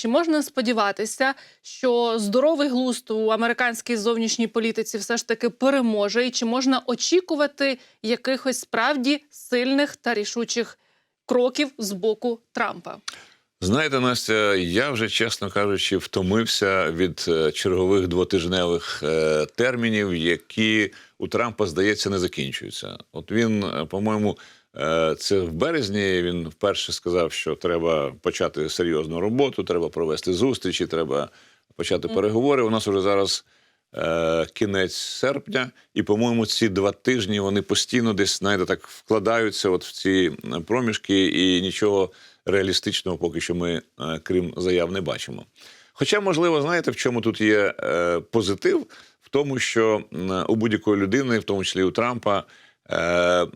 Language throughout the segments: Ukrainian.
чи можна сподіватися, що здоровий глузд у американській зовнішній політиці все ж таки переможе, і чи можна очікувати якихось справді сильних та рішучих кроків з боку Трампа? Знаєте, Настя, я вже, чесно кажучи, втомився від е, чергових двотижневих е, термінів, які у Трампа, здається, не закінчуються. От він, е, по-моєму, це в березні він вперше сказав, що треба почати серйозну роботу, треба провести зустрічі, треба почати переговори. У нас уже зараз е, кінець серпня, і, по-моєму, ці два тижні вони постійно десь знаєте, так вкладаються от в ці е, проміжки, і нічого реалістичного поки що ми, е, крім заяв, не бачимо. Хоча, можливо, знаєте, в чому тут є е, позитив? В тому, що у будь-якої людини, в тому числі у Трампа, е,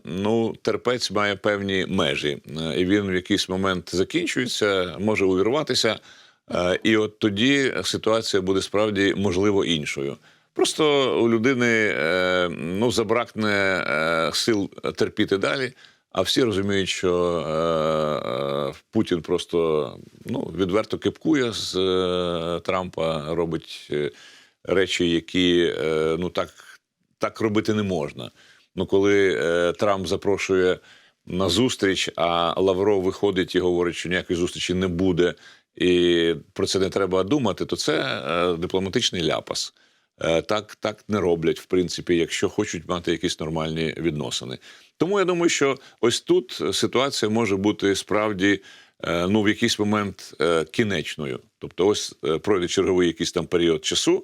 ну, терпець має певні межі, Е, і він в якийсь момент закінчується, може увірватися. Е, І от тоді ситуація буде справді можливо іншою. Просто у людини е, ну, забракне е, сил терпіти далі. А всі розуміють, що е, е, Путін просто ну, відверто кипкує з е, Трампа, робить е, речі, які е, ну, так, так робити не можна. Ну, коли е, Трамп запрошує на зустріч, а Лавров виходить і говорить, що ніякої зустрічі не буде, і про це не треба думати, то це е, дипломатичний ляпас. Е, Так, так не роблять, в принципі, якщо хочуть мати якісь нормальні відносини. Тому я думаю, що ось тут ситуація може бути справді е, ну, в якийсь момент е, кінечною. Тобто, ось е, пройде черговий якийсь там період часу.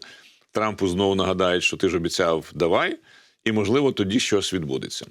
Трампу знову нагадають, що ти ж обіцяв, давай. І можливо тоді щось відбудеться.